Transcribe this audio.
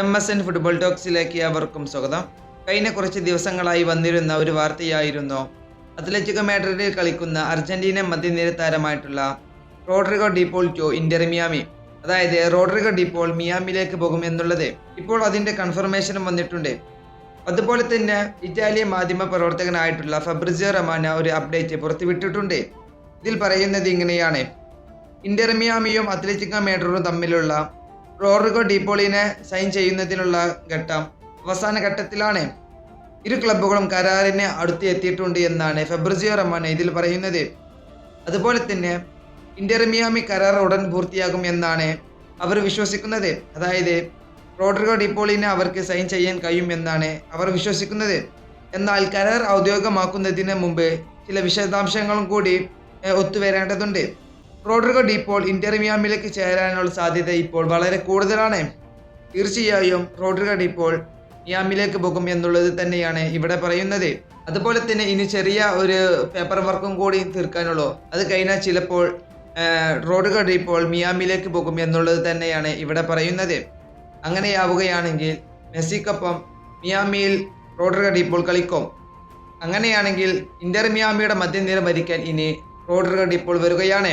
M S N football ടോക്സിലേക്ക് അവർക്കും സ്വാഗതം. കഴിഞ്ഞ കുറച്ച് ദിവസങ്ങളായി വന്നിരുന്ന ഒരു വാർത്തയായിരുന്നു. അത്ലറ്റിക്കോ മാഡ്രിഡിൽ കളിക്കുന്ന അർജന്റീന മധ്യനിര താരമായിട്ടുള്ള Rodrigo De Paul to Inter Miami. അതായത് റോഡ്രിഗോ ഡിപോൾ മിയാമിലേക്ക് പോകും എന്നുള്ളത് ഇപ്പോൾ അതിന്റെ കൺഫർമേഷനും വന്നിട്ടുണ്ട്. അതുപോലെ തന്നെ ഇറ്റാലിയൻ മാധ്യമ പ്രവർത്തകനായിട്ടുള്ള ഫബ്രിസിയോ റമാന ഒരു അപ്ഡേറ്റ് പുറത്തുവിട്ടിട്ടുണ്ട്. ഇതിൽ പറയുന്നത് ഇങ്ങനെയാണ്. ഇന്റർ മിയാമിയും മാഡ്രിഡും തമ്മിലുള്ള റോഡ്രിഗോ ഡിപോളിനെ സൈൻ ചെയ്യുന്നതിനുള്ള ഘട്ടം അവസാന ഘട്ടത്തിലാണ്. ഇരു ക്ലബ്ബുകളും കരാറിന് അടുത്ത് എത്തിയിട്ടുണ്ട് എന്നാണ് ഫെബ്രിസിയോ റമാന ഇതിൽ പറയുന്നത്. അതുപോലെ തന്നെ ഇന്റർ മിയാമി കരാർ ഉടൻ പൂർത്തിയാകും എന്നാണ് അവർ വിശ്വസിക്കുന്നത്. അതായത് റോഡ്രിഗോ ഡിപ്പോളിനെ അവർക്ക് സൈൻ ചെയ്യാൻ കഴിയും എന്നാണ് അവർ വിശ്വസിക്കുന്നത്. എന്നാൽ കരാർ ഔദ്യോഗികമാക്കുന്നതിന് മുമ്പ് ചില വിശദാംശങ്ങളും കൂടി ഒത്തുവരേണ്ടതുണ്ട്. റോഡ്രിഗോ ഡിപ്പോൾ ഇന്റർ മിയാമിലേക്ക് ചേരാനുള്ള സാധ്യത ഇപ്പോൾ വളരെ കൂടുതലാണ്. തീർച്ചയായും റോഡ്രിഗോ ഡിപ്പോൾ മിയാമിലേക്ക് പോകും എന്നുള്ളത് തന്നെയാണ് ഇവിടെ പറയുന്നത്. അതുപോലെ തന്നെ ഇനി ചെറിയ ഒരു പേപ്പർ വർക്കും കൂടി തീർക്കാനുള്ളൂ. അത് കഴിഞ്ഞാൽ ചിലപ്പോൾ ഏഹ്, റോഡ്രിഗോ ഡിപ്പോൾ മിയാമിലേക്ക് പോകും എന്നുള്ളത് തന്നെയാണ് ഇവിടെ പറയുന്നത്. അങ്ങനെയാവുകയാണെങ്കിൽ മെസ്സിക്കൊപ്പം മിയാമിയിൽ റോഡ്രിഗോ ഡിപ്പോൾ കളിക്കും. അങ്ങനെയാണെങ്കിൽ ഇന്റർ മിയാമിയുടെ മധ്യനിര ഭരിക്കാൻ ഇനി റോഡ്രിഗോ ഡിപ്പോൾ വരികയാണ്.